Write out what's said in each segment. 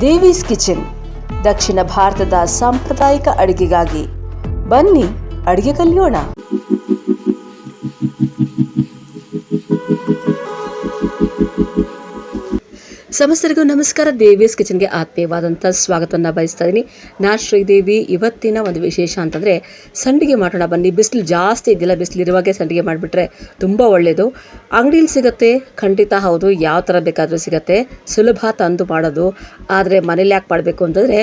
ದೇವೀಸ್ kitchen. ದಕ್ಷಿಣ ಭಾರತದ ಸಾಂಪ್ರದಾಯಿಕ ಅಡಿಗೆಗಾಗಿ. ಬನ್ನಿ ಅಡಿಗೆ ಕಲಿಯೋಣ. ಸಮಸ್ತರಿಗೂ ನಮಸ್ಕಾರ. ದೇವಿಯಸ್ ಕಿಚನ್ಗೆ ಆತ್ಮೀಯವಾದಂಥ ಸ್ವಾಗತವನ್ನು ಬಯಸ್ತಾ ಇದ್ದೀನಿ. ನಾ ಶ್ರೀದೇವಿ, ಇವತ್ತಿನ ಒಂದು ವಿಶೇಷ ಅಂತಂದರೆ ಸಂಡಿಗೆ ಮಾಡೋಣ ಬನ್ನಿ. ಬಿಸಿಲು ಜಾಸ್ತಿ ಇದ್ದಿಲ್ಲ. ಬಿಸಿಲು ಇರುವಾಗೆ ಸಂಡಿಗೆ ಮಾಡಿಬಿಟ್ರೆ ತುಂಬ ಒಳ್ಳೆಯದು ಅಂಗಡೀಲಿ ಸಿಗುತ್ತೆ, ಖಂಡಿತ ಹೌದು. ಯಾವ ಥರ ಬೇಕಾದರೂ ಸಿಗುತ್ತೆ. ಸುಲಭ ತಂದು ಮಾಡೋದು. ಆದರೆ ಮನೇಲಿ ಯಾಕೆ ಮಾಡಬೇಕು ಅಂತಂದರೆ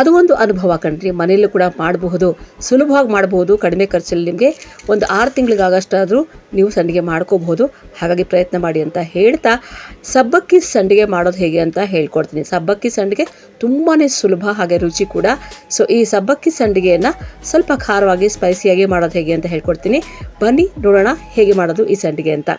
ಅದು ಒಂದು ಅನುಭವ ಕಣ್ರಿ. ಮನೆಯಲ್ಲೂ ಕೂಡ ಮಾಡಬಹುದು. ಸುಲಭವಾಗಿ ಮಾಡಬಹುದು. ಕಡಿಮೆ ಖರ್ಚಲ್ಲಿ ನಿಮಗೆ ಒಂದು ಆರು ತಿಂಗಳಿಗಾಗಷ್ಟಾದರೂ ನೀವು ಸಂಡಿಗೆ ಮಾಡ್ಕೋಬಹುದು. ಹಾಗಾಗಿ ಪ್ರಯತ್ನ ಮಾಡಿ ಅಂತ ಹೇಳ್ತಾ, ಸಬ್ಬಕ್ಕಿ ಸಂಡಿಗೆ ಮಾಡೋದು ಹೇಗೆ ಅಂತ ಹೇಳ್ಕೊಡ್ತೀನಿ. ಸಬ್ಬಕ್ಕಿ ಸಂಡಿಗೆ ತುಂಬಾ ಸುಲಭ ಹಾಗೆ ರುಚಿ ಕೂಡ. ಸೊ ಈ ಸಬ್ಬಕ್ಕಿ ಸಂಡಿಗೆಯನ್ನು ಸ್ವಲ್ಪ ಖಾರವಾಗಿ ಸ್ಪೈಸಿಯಾಗಿ ಮಾಡೋದು ಹೇಗೆ ಅಂತ ಹೇಳ್ಕೊಡ್ತೀನಿ. ಬನ್ನಿ ನೋಡೋಣ ಹೇಗೆ ಮಾಡೋದು ಈ ಸಂಡಿಗೆ ಅಂತ.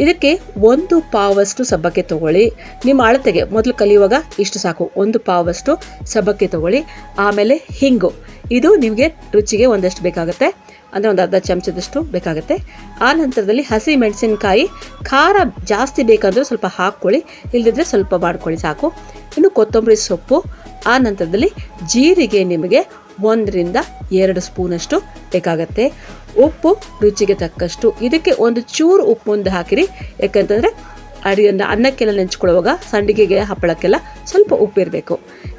ಇದಕ್ಕೆ ಒಂದು ಪಾವಷ್ಟು ಸಬ್ಬಕ್ಕಿ ತಗೊಳ್ಳಿ. ನಿಮ್ಮ ಅಳತೆಗೆ ಮೊದಲು ಕಲಿಯುವಾಗ ಇಷ್ಟು ಸಾಕು. ಒಂದು ಪಾವಷ್ಟು ಸಬ್ಬಕ್ಕಿ ತಗೊಳ್ಳಿ. ಆಮೇಲೆ ಹಿಂಗು. ಇದು ನಿಮಗೆ ರುಚಿಗೆ ಒಂದಷ್ಟು ಬೇಕಾಗುತ್ತೆ. ಅಂದರೆ ಒಂದು ಅರ್ಧ ಚಮಚದಷ್ಟು ಬೇಕಾಗುತ್ತೆ. ಆ ನಂತರದಲ್ಲಿ ಹಸಿ ಮೆಣಸಿನಕಾಯಿ, ಖಾರ ಜಾಸ್ತಿ ಬೇಕಾದರೂ ಸ್ವಲ್ಪ ಹಾಕ್ಕೊಳ್ಳಿ ಇಲ್ಲದಿದ್ದರೆ ಸ್ವಲ್ಪ ಮಾಡ್ಕೊಳ್ಳಿ ಸಾಕು. ಇನ್ನು ಕೊತ್ತಂಬರಿ ಸೊಪ್ಪು, ಆ ನಂತರದಲ್ಲಿ ಜೀರಿಗೆ ನಿಮಗೆ ಒಂದರಿಂದ ಎರಡು ಸ್ಪೂನಷ್ಟು ಬೇಕಾಗತ್ತೆ. ಉಪ್ಪು ರುಚಿಗೆ ತಕ್ಕಷ್ಟು. ಇದಕ್ಕೆ ಒಂದು ಚೂರು ಉಪ್ಪು ಒಂದು ಹಾಕಿರಿ. ಯಾಕಂತಂದರೆ ಅಡಿಗೆನ ಅನ್ನಕ್ಕೆಲ್ಲ ನೆಂಚ್ಕೊಳ್ಳುವಾಗ ಸಂಡಿಗೆಗೆ ಹಪ್ಪಳಕ್ಕೆಲ್ಲ ಸ್ವಲ್ಪ ಉಪ್ಪಿರಬೇಕು.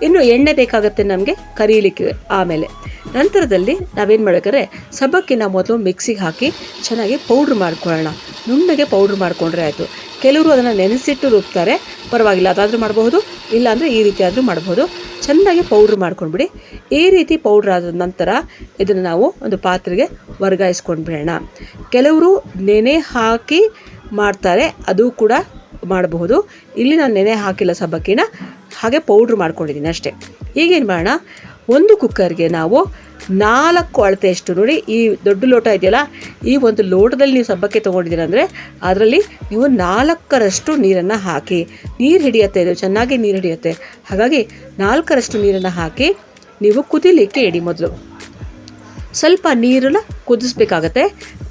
ಇನ್ನು ಎಣ್ಣೆ ಬೇಕಾಗುತ್ತೆ ನಮಗೆ ಕರೀಲಿಕ್ಕೆ ಆಮೇಲೆ. ನಂತರದಲ್ಲಿ ನಾವೇನು ಮಾಡಬೇಕಾದ್ರೆ ಸಬ್ಬಕ್ಕಿನ ಮೊದಲು ಮಿಕ್ಸಿಗೆ ಹಾಕಿ ಚೆನ್ನಾಗಿ ಪೌಡ್ರ್ ಮಾಡ್ಕೊಳ್ಳೋಣ. ನುಣ್ಣಗೆ ಪೌಡ್ರ್ ಮಾಡಿಕೊಂಡ್ರೆ ಆಯಿತು. ಕೆಲವರು ಅದನ್ನು ನೆನೆಸಿಟ್ಟು ರುಬ್ತಾರೆ. ಪರವಾಗಿಲ್ಲ, ಅದಾದರೂ ಮಾಡಬಹುದು. ಇಲ್ಲಾಂದರೆ ಈ ರೀತಿ ಆದರೂ ಮಾಡಬಹುದು. ಚೆನ್ನಾಗಿ ಪೌಡ್ರ್ ಮಾಡ್ಕೊಂಡ್ಬಿಡಿ. ಈ ರೀತಿ ಪೌಡ್ರ್ ಆದ ನಂತರ ಇದನ್ನು ನಾವು ಒಂದು ಪಾತ್ರೆಗೆ ವರ್ಗಾಯಿಸ್ಕೊಂಡು ಬಿಡೋಣ ಕೆಲವರು ನೆನೆ ಹಾಕಿ ಮಾಡ್ತಾರೆ. ಅದು ಕೂಡ ಮಾಡಬಹುದು. ಇಲ್ಲಿ ನಾನು ನೆನೆ ಹಾಕಿಲ್ಲ ಸಬ್ಬಕ್ಕಿನ. ಹಾಗೆ ಪೌಡ್ರ್ ಮಾಡ್ಕೊಂಡಿದ್ದೀನಿ ಅಷ್ಟೇ. ಈಗೇನು ಮಾಡೋಣ? ಒಂದು ಕುಕ್ಕರ್ಗೆ ನಾವು ನಾಲ್ಕು ಅಳತೆಯಷ್ಟು ನೋಡಿ, ಈ ದೊಡ್ಡ ಲೋಟ ಇದೆಯಲ್ಲ, ಈ ಒಂದು ಲೋಟದಲ್ಲಿ ನೀವು ಸಬ್ಬಕ್ಕೆ ತೊಗೊಂಡಿದ್ದೀರ ಅಂದರೆ ಅದರಲ್ಲಿ ನೀವು ನಾಲ್ಕರಷ್ಟು ನೀರನ್ನು ಹಾಕಿ, ನೀರು ಹಿಡಿಯುತ್ತೆ, ಇದು ಚೆನ್ನಾಗಿ ನೀರು ಹಿಡಿಯುತ್ತೆ. ಹಾಗಾಗಿ ನಾಲ್ಕರಷ್ಟು ನೀರನ್ನು ಹಾಕಿ ನೀವು ಕುದಿಲಿಕ್ಕೆ ಇಡಿ ಮೊದಲು. ಸ್ವಲ್ಪ ನೀರನ್ನು ಕುದಿಸ್ಬೇಕಾಗತ್ತೆ.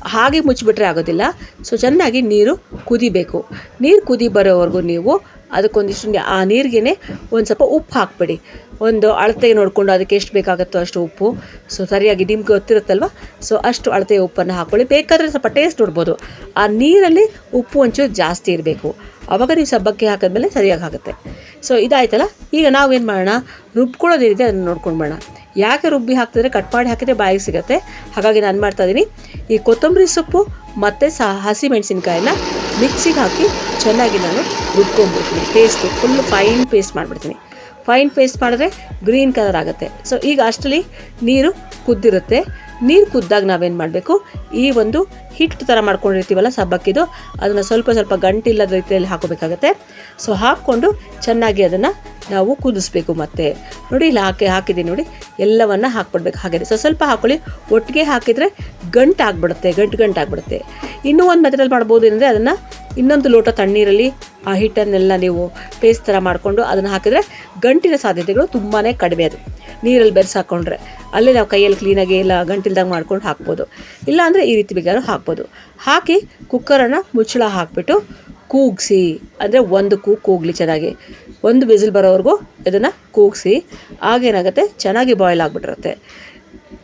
ಹಾಗೆ ಮುಚ್ಚಿಬಿಟ್ರೆ ಆಗೋದಿಲ್ಲ. ಸೊ ಚೆನ್ನಾಗಿ ನೀರು ಕುದಿಬೇಕು. ನೀರು ಕುದಿ ಬರೋವರೆಗೂ ನೀವು ಅದಕ್ಕೊಂದಿಷ್ಟು ಆ ನೀರಿಗೇ ಒಂದು ಸ್ವಲ್ಪ ಉಪ್ಪು ಹಾಕ್ಬಿಡಿ. ಒಂದು ಅಳತೆ ನೋಡಿಕೊಂಡು ಅದಕ್ಕೆ ಎಷ್ಟು ಬೇಕಾಗುತ್ತೋ ಅಷ್ಟು ಉಪ್ಪು. ಸೊ ಸರಿಯಾಗಿ ನಿಮ್ಗೆ ಗೊತ್ತಿರುತ್ತಲ್ವ? ಸೊ ಅಷ್ಟು ಅಳತೆ ಉಪ್ಪನ್ನು ಹಾಕ್ಕೊಳ್ಳಿ ಬೇಕಾದರೆ ಸ್ವಲ್ಪ ಟೇಸ್ಟ್ ನೋಡ್ಬೋದು. ಆ ನೀರಲ್ಲಿ ಉಪ್ಪು ಒಂಚೂರು ಜಾಸ್ತಿ ಇರಬೇಕು. ಆವಾಗ ನೀವು ಸಬ್ಬಕ್ಕಿ ಹಾಕಿದ್ಮೇಲೆ ಸರಿಯಾಗಿ ಆಗುತ್ತೆ. ಸೊ ಇದಾಯ್ತಲ್ಲ? ಈಗ ನಾವೇನು ಮಾಡೋಣ? ರುಬ್ಕೊಳ್ಳೋದೇನಿದೆ ಅದನ್ನು ನೋಡ್ಕೊಂಡು ಮಾಡೋಣ. ಯಾಕೆ ರುಬ್ಬಿ ಹಾಕ್ತಿದ್ರೆ ಕಟ್ ಮಾಡಿ ಹಾಕಿದ್ರೆ ಬಾಯಿಗೆ ಸಿಗುತ್ತೆ? ಹಾಗಾಗಿ ನಾನು ಮಾಡ್ತಾ ಇದ್ದೀನಿ ಈ ಕೊತ್ತಂಬರಿ ಸೊಪ್ಪು ಮತ್ತು ಸಹ ಹಸಿ ಮೆಣಸಿನ್ಕಾಯಿನ ಮಿಕ್ಸಿಗೆ ಹಾಕಿ ಚೆನ್ನಾಗಿ ನಾನು ರುಬ್ಕೊಂಡ್ಬಿಡ್ತೀನಿ ಪೇಸ್ಟು ಫುಲ್ ಫೈನ್ ಪೇಸ್ಟ್ ಮಾಡಿಬಿಡ್ತೀನಿ. ಫೈನ್ ಪೇಸ್ಟ್ ಮಾಡಿದ್ರೆ ಗ್ರೀನ್ ಕಲರ್ ಆಗುತ್ತೆ. ಸೊ ಈಗ ಅಷ್ಟರಲ್ಲಿ ನೀರು ಕುದ್ದಿರುತ್ತೆ. ನೀರು ಕುದ್ದಾಗ ನಾವೇನು ಮಾಡಬೇಕು? ಈ ಒಂದು ಹಿಟ್ಟು ಥರ ಮಾಡ್ಕೊಂಡಿರ್ತೀವಲ್ಲ ಸಬ್ಬಕ್ಕಿದು, ಅದನ್ನು ಸ್ವಲ್ಪ ಸ್ವಲ್ಪ ಗಂಟಿಲ್ಲದ ರೀತಿಯಲ್ಲಿ ಹಾಕೋಬೇಕಾಗತ್ತೆ. ಸೊ ಹಾಕ್ಕೊಂಡು ಚೆನ್ನಾಗಿ ಅದನ್ನು ನಾವು ಕುದಿಸ್ಬೇಕು ಮತ್ತೆ. ನೋಡಿ, ಇಲ್ಲಿ ಹಾಕಿ ಹಾಕಿದ್ದೀನಿ ನೋಡಿ, ಎಲ್ಲವನ್ನ ಹಾಕ್ಬಿಡ್ಬೇಕು ಹಾಗೆ. ಸೊ ಸ್ವಲ್ಪ ಹಾಕೊಳ್ಳಿ. ಒಟ್ಟಿಗೆ ಹಾಕಿದರೆ ಗಂಟು ಆಗಿಬಿಡುತ್ತೆ, ಗಂಟು ಗಂಟು ಆಗಿಬಿಡುತ್ತೆ. ಇನ್ನೂ ಒಂದು ಮೆಥಡಲ್ಲಿ ಮಾಡ್ಬೋದು ಏನಂದರೆ ಅದನ್ನು ಇನ್ನೊಂದು ಲೋಟ ತಣ್ಣೀರಲ್ಲಿ ಆ ಹಿಟ್ಟನ್ನೆಲ್ಲ ನೀವು ಪೇಸ್ಟ್ ಥರ ಮಾಡಿಕೊಂಡು ಅದನ್ನು ಹಾಕಿದರೆ ಗಂಟಿನ ಸಾಧ್ಯತೆಗಳು ತುಂಬಾ ಕಡಿಮೆ ಅದು. ನೀರಲ್ಲಿ ಬೆರೆಸಿ ಹಾಕ್ಕೊಂಡ್ರೆ ಅಲ್ಲೇ ನಾವು ಕೈಯಲ್ಲಿ ಕ್ಲೀನಾಗಿ ಇಲ್ಲ ಗಂಟಿಲ್ದಾಗ ಮಾಡ್ಕೊಂಡು ಹಾಕ್ಬೋದು. ಇಲ್ಲಾಂದರೆ ಈ ರೀತಿ ಬೇಕಾದ್ರೂ ಹಾಕ್ಬೋದು. ಹಾಕಿ ಕುಕ್ಕರನ್ನು ಮುಚ್ಚಳ ಹಾಕಿಬಿಟ್ಟು ಕೂಗಿಸಿ, ಅಂದರೆ ಒಂದು ಕೂಗು ಕೂಗಲಿ ಚೆನ್ನಾಗಿ. ಒಂದು ಬಿಸಿಲು ಬರೋವರೆಗೂ ಇದನ್ನು ಕೂಗಿಸಿ ಆಗೇನಾಗುತ್ತೆ ಚೆನ್ನಾಗಿ ಬಾಯ್ಲ್ ಆಗಿಬಿಟ್ಟಿರುತ್ತೆ.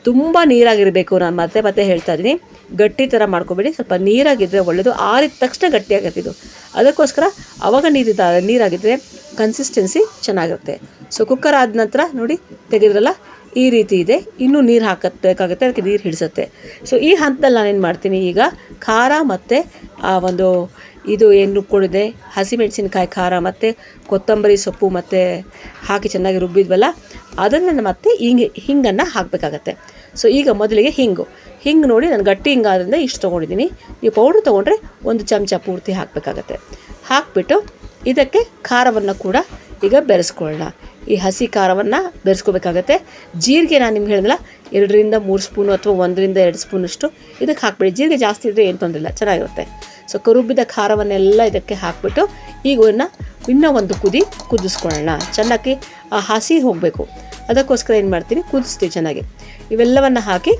ತುಂಬ ನೀರಾಗಿರಬೇಕು. ನಾನು ಮತ್ತೆ ಮತ್ತೆ ಹೇಳ್ತಾ ಇದ್ದೀನಿ. ಗಟ್ಟಿ ಥರ ಮಾಡ್ಕೊಬೇಡಿ. ಸ್ವಲ್ಪ ನೀರಾಗಿದ್ದರೆ ಒಳ್ಳೆಯದು ಆರಿದ ತಕ್ಷಣ ಗಟ್ಟಿಯಾಗತ್ತಿದ್ದು ಅದಕ್ಕೋಸ್ಕರ ಅವಾಗ ನೀರಿದ್ದ ನೀರಾಗಿದ್ದರೆ ಕನ್ಸಿಸ್ಟೆನ್ಸಿ ಚೆನ್ನಾಗಿರುತ್ತೆ ಸೊ ಕುಕ್ಕರ್ ಆದ ನಂತರ ನೋಡಿ, ತೆಗೆದ್ರಲ್ಲ, ಈ ರೀತಿ ಇದೆ. ಇನ್ನೂ ನೀರು ಹಾಕಬೇಕಾಗುತ್ತೆ, ಅದಕ್ಕೆ ನೀರು ಹಿಡಿಸುತ್ತೆ. ಸೊ ಈ ಹಂತದಲ್ಲಿ ನಾನೇನು ಮಾಡ್ತೀನಿ ಈಗ, ಖಾರ ಮತ್ತು, ಆ, ಒಂದು, ಇದು ಏನು ರುಬ್ಕೊಂಡಿದೆ ಹಸಿಮೆಣಸಿನ್ಕಾಯಿ ಖಾರ ಮತ್ತು, ಕೊತ್ತಂಬರಿ ಸೊಪ್ಪು ಮತ್ತು, ಹಾಕಿ ಚೆನ್ನಾಗಿ ರುಬ್ಬಿದ್ವಲ್ಲ, ಅದನ್ನು ಮತ್ತೆ ಹಿಂಗೆ, ಹಿಂಗನ್ನು ಹಾಕಬೇಕಾಗತ್ತೆ. ಸೊ ಈಗ ಮೊದಲಿಗೆ ಹಿಂಗು. ಹಿಂಗೆ ನೋಡಿ ನಾನು ಗಟ್ಟಿ ಹಿಂಗಾದ್ರಿಂದ ಇಷ್ಟು ತೊಗೊಂಡಿದ್ದೀನಿ. ನೀವು ಪೌಡ್ರ್ ತೊಗೊಂಡ್ರೆ ಒಂದು ಚಮಚ ಪೂರ್ತಿ ಹಾಕಬೇಕಾಗತ್ತೆ. ಹಾಕಿಬಿಟ್ಟು ಇದಕ್ಕೆ ಖಾರವನ್ನು ಕೂಡ ಈಗ ಬೆರೆಸ್ಕೊಳ್ಳೋಣ. ಈ ಹಸಿ ಖಾರವನ್ನು ಬೆರೆಸ್ಕೋಬೇಕಾಗತ್ತೆ. ಜೀರಿಗೆ ನಾನು ನಿಮ್ಗೆ ಹೇಳಿದ್ನಲ್ಲ, ಎರಡರಿಂದ ಮೂರು ಸ್ಪೂನು ಅಥವಾ ಒಂದರಿಂದ ಎರಡು ಸ್ಪೂನಷ್ಟು ಇದಕ್ಕೆ ಹಾಕ್ಬಿಡಿ. ಜೀರಿಗೆ ಜಾಸ್ತಿ ಇದ್ದರೆ ಏನು ತೊಂದರೆ ಇಲ್ಲ, ಚೆನ್ನಾಗಿರುತ್ತೆ. ಸೊ ಕರುಬ್ಬಿದ ಖಾರವನ್ನೆಲ್ಲ ಇದಕ್ಕೆ ಹಾಕ್ಬಿಟ್ಟು ಈಗ ಇನ್ನೂ ಒಂದು ಕುದಿ ಕುದಿಸ್ಕೊಳ್ಳೋಣ. ಚೆನ್ನಾಗಿ ಆ ಹಸಿ ಹೋಗಬೇಕು. ಅದಕ್ಕೋಸ್ಕರ ಏನು ಮಾಡ್ತೀನಿ ಕುದಿಸ್ತೀವಿ ಚೆನ್ನಾಗಿ. ಇವೆಲ್ಲವನ್ನು ಹಾಕಿ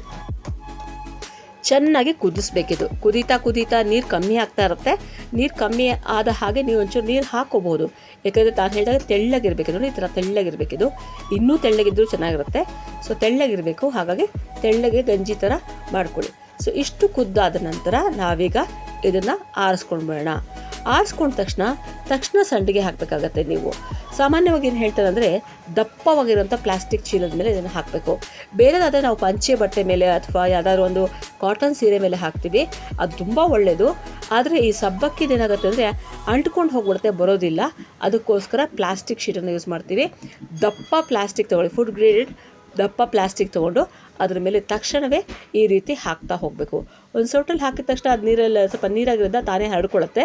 ಚೆನ್ನಾಗಿ ಕುದಿಸ್ಬೇಕಿದು. ಕುದೀತಾ ಕುದೀತಾ ನೀರು ಕಮ್ಮಿ ಆಗ್ತಾ ಇರುತ್ತೆ. ನೀರು ಕಮ್ಮಿ ಆದ ಹಾಗೆ ನೀವು ಒಂಚೂರು ನೀರು ಹಾಕೋಬೋದು. ಯಾಕಂದರೆ ತಾನು ಹೇಳಿದಾಗ ತೆಳ್ಳಗಿರಬೇಕು ನೋಡಿ, ಈ ಥರ ತೆಳ್ಳಗಿರಬೇಕಿದು. ಇನ್ನೂ ತೆಳ್ಳಗಿದ್ರೂ ಚೆನ್ನಾಗಿರುತ್ತೆ. ಸೊ ತೆಳ್ಳಗಿರಬೇಕು. ಹಾಗಾಗಿ ತೆಳ್ಳಗೆ ಗಂಜಿ ಥರ ಮಾಡ್ಕೊಳ್ಳಿ. ಸೊ ಇಷ್ಟು ಕುದ್ದಾದ ನಂತರ ನಾವೀಗ ಇದನ್ನು ಆರಿಸ್ಕೊಂಡ್ಬೇಡ ಆರಿಸ್ಕೊಂಡ ತಕ್ಷಣ ತಕ್ಷಣ ಸಂಡಿಗೆ ಹಾಕಬೇಕಾಗತ್ತೆ ನೀವು. ಸಾಮಾನ್ಯವಾಗಿ ಏನು ಹೇಳ್ತಾರೆ ಅಂದರೆ ದಪ್ಪವಾಗಿರುವಂಥ ಪ್ಲಾಸ್ಟಿಕ್ ಚೀಲದ ಮೇಲೆ ಇದನ್ನು ಹಾಕಬೇಕು. ಬೇರೆದಾದರೆ ನಾವು ಪಂಚೆ ಬಟ್ಟೆ ಮೇಲೆ ಅಥವಾ ಯಾವುದಾದ್ರು ಒಂದು ಕಾಟನ್ ಸೀರೆ ಮೇಲೆ ಹಾಕ್ತೀವಿ. ಅದು ತುಂಬ ಒಳ್ಳೆಯದು ಆದರೆ ಈ ಸಬ್ಬಕ್ಕಿದು ಏನಾಗುತ್ತೆ ಅಂದರೆ, ಅಂಟ್ಕೊಂಡು ಹೋಗ್ಬಿಡುತ್ತೆ, ಬರೋದಿಲ್ಲ. ಅದಕ್ಕೋಸ್ಕರ ಪ್ಲಾಸ್ಟಿಕ್ ಶೀಟನ್ನು ಯೂಸ್ ಮಾಡ್ತೀವಿ. ದಪ್ಪ ಪ್ಲಾಸ್ಟಿಕ್ ತೊಗೊಳ್ಳಿ ಫುಡ್ ಗ್ರೇಡೆಡ್ ದಪ್ಪ ಪ್ಲಾಸ್ಟಿಕ್ ತೊಗೊಂಡು ಅದ್ರ ಮೇಲೆ ತಕ್ಷಣವೇ ಈ ರೀತಿ ಹಾಕ್ತಾ ಹೋಗಬೇಕು. ಒಂದು ಸೌಟಲ್ಲಿ ಹಾಕಿದ ತಕ್ಷಣ ಅದು ನೀರಲ್ಲಿ ಸ್ವಲ್ಪ ನೀರಾಗಿರೋದ ತಾನೇ ಹರಡ್ಕೊಳ್ಳುತ್ತೆ.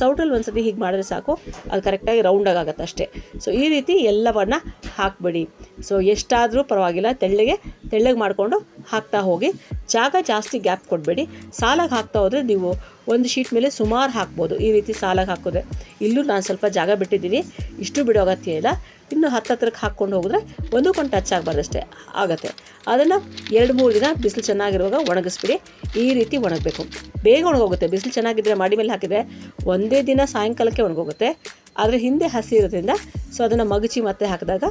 ಸೌಟಲ್ಲಿ ಒಂದು ಸತಿ ಹೀಗೆ ಮಾಡಿದ್ರೆ ಸಾಕು, ಅದು ಕರೆಕ್ಟಾಗಿ ರೌಂಡಾಗಿ ಆಗುತ್ತೆ ಅಷ್ಟೇ. ಸೊ ಈ ರೀತಿ ಎಲ್ಲವನ್ನು ಹಾಕಬೇಡಿ. ಸೊ ಎಷ್ಟಾದರೂ ಪರವಾಗಿಲ್ಲ, ತೆಳ್ಳಗೆ ತೆಳ್ಳಗೆ ಮಾಡಿಕೊಂಡು ಹಾಕ್ತಾ ಹೋಗಿ. ಜಾಗ ಜಾಸ್ತಿ ಗ್ಯಾಪ್ ಕೊಡಬೇಡಿ. ಸಾಲಾಗಿ ಹಾಕ್ತಾ ಹೋದರೆ ನೀವು ಒಂದು ಶೀಟ್ ಮೇಲೆ ಸುಮಾರು ಹಾಕ್ಬೋದು ಈ ರೀತಿ ಸಾಲಾಗಿ ಹಾಕಿದ್ರೆ. ಇಲ್ಲೂ ನಾನು ಸ್ವಲ್ಪ ಜಾಗ ಬಿಟ್ಟಿದ್ದೀನಿ, ಇಷ್ಟು ಬಿಡೋ ಅಗತ್ಯ ಇಲ್ಲ. ಇನ್ನು ಹತ್ತತ್ರಕ್ಕೆ ಹಾಕ್ಕೊಂಡು ಹೋಗಿದ್ರೆ ಒಂದು ಕೊಂಡು ಟಚ್ ಆಗಬಾರ್ದಷ್ಟೇ ಆಗುತ್ತೆ. ಅದನ್ನು ಎರಡು ಮೂರು ದಿನ ಬಿಸಿಲು ಚೆನ್ನಾಗಿರುವಾಗ ಒಣಗಿಸ್ಬಿಡಿ. ಈ ರೀತಿ ಒಣಗಬೇಕು. ಬೇಗ ಒಣಗೋಗುತ್ತೆ. ಬಿಸಿಲು ಚೆನ್ನಾಗಿದ್ದರೆ ಮಾಡಿ ಮೇಲೆ ಹಾಕಿದರೆ ಒಂದೇ ದಿನ ಸಾಯಂಕಾಲಕ್ಕೆ ಒಣಗೋಗುತ್ತೆ. ಆದರೆ ಹಿಂದೆ ಹಸಿ ಇರೋದ್ರಿಂದ ಸೊ ಅದನ್ನು ಮಗಚಿ ಮತ್ತೆ ಹಾಕಿದಾಗ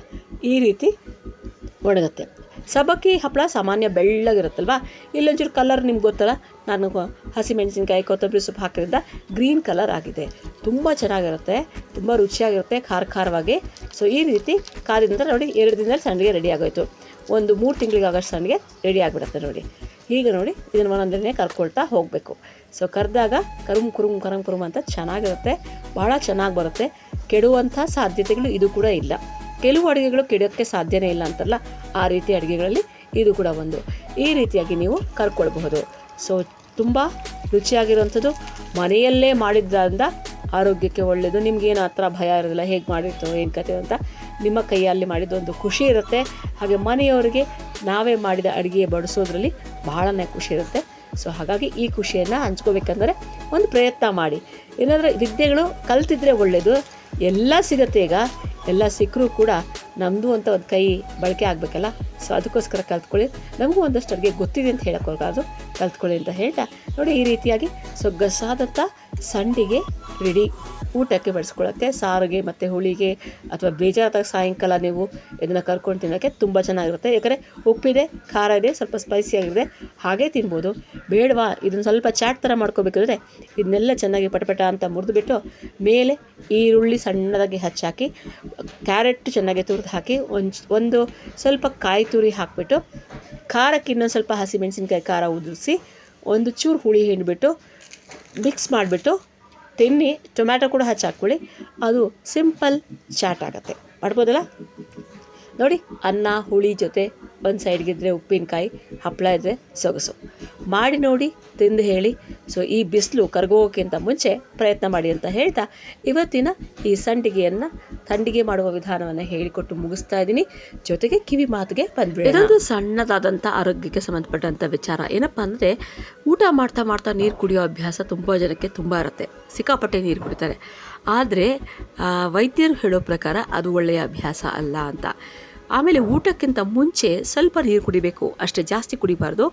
ಈ ರೀತಿ ಒಣಗುತ್ತೆ. ಸಬಕ್ಕಿ ಹಪ್ಪಳ ಸಾಮಾನ್ಯ ಬೆಳ್ಳಗಿರುತ್ತಲ್ವ? ಇಲ್ಲೊಂಚೂರು ಕಲರ್ ನಿಮ್ಗೆ ಗೊತ್ತಲ್ಲ? ನಾನು ಹಸಿಮೆಣಸಿನ್ಕಾಯಿ, ಕೊತ್ತಂಬರಿ ಸೊಪ್ಪು ಹಾಕಿದ್ರಿಂದ ಗ್ರೀನ್ ಕಲರ್ ಆಗಿದೆ. ತುಂಬ ಚೆನ್ನಾಗಿರುತ್ತೆ. ತುಂಬ ರುಚಿಯಾಗಿರುತ್ತೆ, ಖಾರ ಖಾರವಾಗಿ. ಸೊ ಈ ರೀತಿ ಕಾದಿದ ನೋಡಿ, ಎರಡು ದಿನದಲ್ಲಿ ಸಂಡಿಗೆ ರೆಡಿ ಆಗೋಯ್ತು. ಒಂದು ಮೂರು ತಿಂಗಳಿಗೆ ಆಗಷ್ಟು ನನಗೆ ರೆಡಿ ಆಗಿಬಿಡುತ್ತೆ ನೋಡಿ. ಈಗ ನೋಡಿ ಇದನ್ನು ಒಂದೊಂದನ್ನೇ ಕರ್ಕೊಳ್ತಾ ಹೋಗಬೇಕು. ಸೊ ಕರೆದಾಗ ಕರುಮ್ ಕುರುಮ್ ಕರಂ ಕುರುಮ್ ಅಂತ ಚೆನ್ನಾಗಿರುತ್ತೆ. ಭಾಳ ಚೆನ್ನಾಗಿ ಬರುತ್ತೆ. ಕೆಡುವಂಥ ಸಾಧ್ಯತೆಗಳು ಇದು ಕೂಡ ಇಲ್ಲ. ಕೆಲವು ಅಡುಗೆಗಳು ಕೆಡೋಕ್ಕೆ ಸಾಧ್ಯನೇ ಇಲ್ಲ ಅಂತಲ್ಲ, ಆ ರೀತಿ ಅಡುಗೆಗಳಲ್ಲಿ ಇದು ಕೂಡ ಒಂದು. ಈ ರೀತಿಯಾಗಿ ನೀವು ಕರ್ಕೊಳ್ಬಹುದು. ಸೊ ತುಂಬ ರುಚಿಯಾಗಿರುವಂಥದ್ದು. ಮನೆಯಲ್ಲೇ ಮಾಡಿದ್ದರಿಂದ ಆರೋಗ್ಯಕ್ಕೆ ಒಳ್ಳೆಯದು ನಿಮಗೇನು ಆ ಥರ ಭಯ ಇರೋದಿಲ್ಲ, ಹೇಗೆ ಮಾಡಿರ್ತೋ ಏನು ಕತೆ ಅಂತ. ನಿಮ್ಮ ಕೈಯಲ್ಲಿ ಮಾಡಿದ ಒಂದು ಖುಷಿ ಇರುತ್ತೆ. ಹಾಗೆ ಮನೆಯವರಿಗೆ ನಾವೇ ಮಾಡಿದ ಅಡುಗೆ ಬಡಿಸೋದ್ರಲ್ಲಿ ಬಹಳನೇ ಖುಷಿ ಇರುತ್ತೆ. ಸೊ ಹಾಗಾಗಿ ಈ ಖುಷಿಯನ್ನು ಹಂಚ್ಕೋಬೇಕಂದ್ರೆ ಒಂದು ಪ್ರಯತ್ನ ಮಾಡಿ. ಏನಾದರೂ ವಿದ್ಯೆಗಳು ಕಲ್ತಿದ್ರೆ ಒಳ್ಳೆಯದು ಎಲ್ಲ ಸಿಗತ್ತೆ ಈಗ. ಎಲ್ಲ ಸಿಕ್ಕರೂ ಕೂಡ ನಮ್ಮದು ಅಂತ ಒಂದು ಕೈ ಬಳಕೆ ಆಗಬೇಕಲ್ಲ. ಸೊ ಅದಕ್ಕೋಸ್ಕರ ಕಲ್ತ್ಕೊಳ್ಳಿ. ನಮಗೂ ಒಂದಷ್ಟು ಅಡುಗೆ ಗೊತ್ತಿದೆ ಅಂತ ಹೇಳೋಕ್ಕೋಗಾದ್ರು ಕಲ್ತ್ಕೊಳ್ಳಿ ಅಂತ ಹೇಳ್ತಾ ನೋಡಿ ಈ ರೀತಿಯಾಗಿ ಸೊ ಗಸಾದಂಥ ಸಂಡಿಗೆ ರೆಡಿ ಊಟಕ್ಕೆ ಬಡಿಸ್ಕೊಳ್ಳೋಕ್ಕೆ, ಸಾರಿಗೆ ಮತ್ತು ಹುಳಿಗೆ ಅಥವಾ ಬೇಜಾರಾದಾಗ ಸಾಯಂಕಾಲ ನೀವು ಇದನ್ನು ಕರ್ಕೊಂಡು ತಿನ್ನೋಕ್ಕೆ ತುಂಬ ಚೆನ್ನಾಗಿರುತ್ತೆ. ಯಾಕಂದರೆ ಉಪ್ಪಿದೆ ಖಾರ ಇದೆ, ಸ್ವಲ್ಪ ಸ್ಪೈಸಿಯಾಗಿದೆ ಹಾಗೇ ತಿನ್ಬೋದು. ಬೇಡವಾ? ಇದನ್ನು ಸ್ವಲ್ಪ ಚಾಟ್ ಥರ ಮಾಡ್ಕೋಬೇಕಂದ್ರೆ ಇದನ್ನೆಲ್ಲ ಚೆನ್ನಾಗಿ ಪಟಪಟ ಅಂತ ಮುರಿದುಬಿಟ್ಟು ಮೇಲೆ ಈರುಳ್ಳಿ ಸಣ್ಣದಾಗಿ ಹಚ್ಚಾಕಿ, ಕ್ಯಾರೆಟ್ ಚೆನ್ನಾಗಿ ತುರಿದು ಹಾಕಿ ಒಂದು ಒಂದು ಸ್ವಲ್ಪ ಕಾಯಿ ತುರಿ ಹಾಕಿಬಿಟ್ಟು ಖಾರಕ್ಕೆ ಇನ್ನೊಂದು ಸ್ವಲ್ಪ ಹಸಿಮೆಣಸಿನ್ಕಾಯಿ ಖಾರ ಉದುರಿಸಿ, ಒಂದು ಚೂರು ಹುಳಿ ಹಿಂಡ್ಬಿಟ್ಟು ಮಿಕ್ಸ್ ಮಾಡಿಬಿಟ್ಟು ತಿನ್ನಿ, ಟೊಮ್ಯಾಟೊ ಕೂಡ ಹಚ್ಚಿ ಹಾಕ್ಕೊಳ್ಳಿ ಅದು ಸಿಂಪಲ್ ಚಾಟ್ ಆಗುತ್ತೆ. ಮಾಡ್ಬೋದಲ್ಲ? ನೋಡಿ, ಅನ್ನ, ಹುಳಿ ಜೊತೆ ಒಂದು ಸೈಡ್ಗಿದ್ರೆ ಉಪ್ಪಿನಕಾಯಿ ಹಪ್ಪಳ ಇದ್ದರೆ ಸೊಗಸು. ಮಾಡಿ ನೋಡಿ, ತಿಂದು ಹೇಳಿ. ಸೊ ಈ ಬಿಸಿಲು ಕರಗೋಕ್ಕಿಂತ ಮುಂಚೆ ಪ್ರಯತ್ನ ಮಾಡಿ ಅಂತ ಹೇಳ್ತಾ, ಇವತ್ತಿನ ಈ ಸಂಡಿಗೆಯನ್ನು ಸಂಡಿಗೆ ಮಾಡುವ ವಿಧಾನವನ್ನು ಹೇಳಿಕೊಟ್ಟು ಮುಗಿಸ್ತಾ ಇದ್ದೀನಿ. ಜೊತೆಗೆ ಕಿವಿ ಮಾತಿಗೆ ಬಂದ್ಬಿಡಿ ಇದೊಂದು ಸಣ್ಣದಾದಂಥ ಆರೋಗ್ಯಕ್ಕೆ ಸಂಬಂಧಪಟ್ಟಂಥ ವಿಚಾರ. ಏನಪ್ಪ ಅಂದರೆ ಊಟ ಮಾಡ್ತಾ ಮಾಡ್ತಾ ನೀರು ಕುಡಿಯೋ ಅಭ್ಯಾಸ ತುಂಬ ಜನಕ್ಕೆ ತುಂಬ ಇರುತ್ತೆ. ಸಿಕ್ಕಾಪಟ್ಟೆ ನೀರು ಕುಡಿತಾರೆ. ಆದರೆ ವೈದ್ಯರು ಹೇಳೋ ಪ್ರಕಾರ ಅದು ಒಳ್ಳೆಯ ಅಭ್ಯಾಸ ಅಲ್ಲ ಅಂತ. ಆಮೇಲೆ ಊಟಕ್ಕಿಂತ ಮುಂಚೆ ಸ್ವಲ್ಪ ನೀರು ಕುಡಿಬೇಕು. ಅಷ್ಟೇ ಜಾಸ್ತಿ ಕುಡಿಬಾರ್ದು.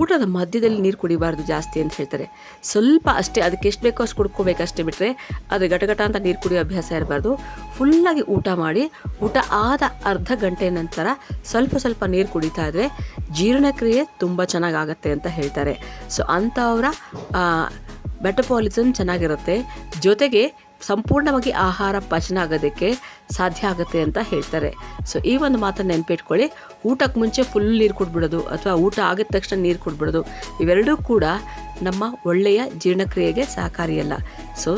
ಊಟದ ಮಧ್ಯದಲ್ಲಿ ನೀರು ಕುಡಿಬಾರ್ದು ಜಾಸ್ತಿ ಅಂತ ಹೇಳ್ತಾರೆ. ಸ್ವಲ್ಪ ಅಷ್ಟೇ ಅದಕ್ಕೆ ಎಷ್ಟು ಬೇಕೋ ಅಷ್ಟು ಕುಡ್ಕೋಬೇಕು ಅಷ್ಟೇ ಬಿಟ್ಟರೆ ಅದು ಗಟಗಟ ಅಂತ ನೀರು ಕುಡಿಯೋ ಅಭ್ಯಾಸ ಇರಬಾರ್ದು. ಫುಲ್ಲಾಗಿ ಊಟ ಮಾಡಿ, ಊಟ ಆದ ಅರ್ಧ ಗಂಟೆ ನಂತರ ಸ್ವಲ್ಪ ಸ್ವಲ್ಪ ನೀರು ಕುಡಿತಾ ಇದ್ದರೆ ಜೀರ್ಣಕ್ರಿಯೆ ತುಂಬ ಚೆನ್ನಾಗಾಗತ್ತೆ ಅಂತ ಹೇಳ್ತಾರೆ. ಸೊ ಅಂಥವರ ಮೆಟಪಾಲಿಸಮ್ ಚೆನ್ನಾಗಿರುತ್ತೆ. ಜೊತೆಗೆ ಸಂಪೂರ್ಣವಾಗಿ ಆಹಾರ ಪಚನ ಆಗೋದಕ್ಕೆ ಸಾಧ್ಯ ಆಗುತ್ತೆ ಅಂತ ಹೇಳ್ತಾರೆ. ಸೊ ಈ ಒಂದು ಮಾತನ್ನು ನೆನಪಿಟ್ಕೊಳ್ಳಿ. ಊಟಕ್ಕೆ ಮುಂಚೆ ಫುಲ್ ನೀರು ಕುಡ್ಬಿಡೋದು ಅಥವಾ ಊಟ ಆಗಿದ ತಕ್ಷಣ ನೀರು ಕುಡ್ಬಿಡೋದು ಇವೆರಡೂ ಕೂಡ ನಮ್ಮ ಒಳ್ಳೆಯ ಜೀರ್ಣಕ್ರಿಯೆಗೆ ಸಹಕಾರಿಯಲ್ಲ ಸೊ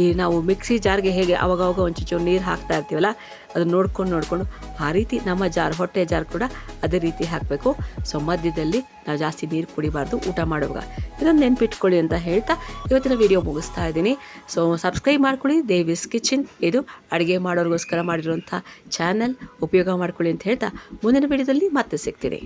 ಈ ನಾವು ಮಿಕ್ಸಿ ಜಾರ್ಗೆ ಹೇಗೆ ಅವಾಗವಾಗ ಒಂಚೂರು ನೀರು ಹಾಕ್ತಾ ಇರ್ತೀವಲ್ಲ ಅದನ್ನ ನೋಡ್ಕೊಂಡು ನೋಡಿಕೊಂಡು ಆ ರೀತಿ ನಮ್ಮ ಜಾರ್, ಹೊಟ್ಟೆ ಜಾರ್ ಕೂಡ ಅದೇ ರೀತಿ ಹಾಕಬೇಕು. ಸೊ ಮಧ್ಯದಲ್ಲಿ ನಾವು ಜಾಸ್ತಿ ನೀರು ಕುಡಿಬಾರ್ದು, ಊಟ ಮಾಡುವಾಗ. ಇದನ್ನು ನೆನ್ಪಿಟ್ಕೊಳ್ಳಿ ಅಂತ ಹೇಳ್ತಾ ಇವತ್ತಿನ ವಿಡಿಯೋ ಮುಗಿಸ್ತಾ ಇದ್ದೀನಿ. ಸೊ ಸಬ್ಸ್ಕ್ರೈಬ್ ಮಾಡ್ಕೊಳ್ಳಿ. ದೇವಿಸ್ ಕಿಚನ್. ಇದು ಅಡುಗೆ ಮಾಡೋರಿಗೋಸ್ಕರ ಮಾಡಿರುವಂಥ ಚಾನಲ್. ಉಪಯೋಗ ಮಾಡ್ಕೊಳ್ಳಿ ಅಂತ ಹೇಳ್ತಾ ಮುಂದಿನ ವಿಡಿಯೋದಲ್ಲಿ ಮತ್ತೆ ಸಿಗ್ತೀನಿ.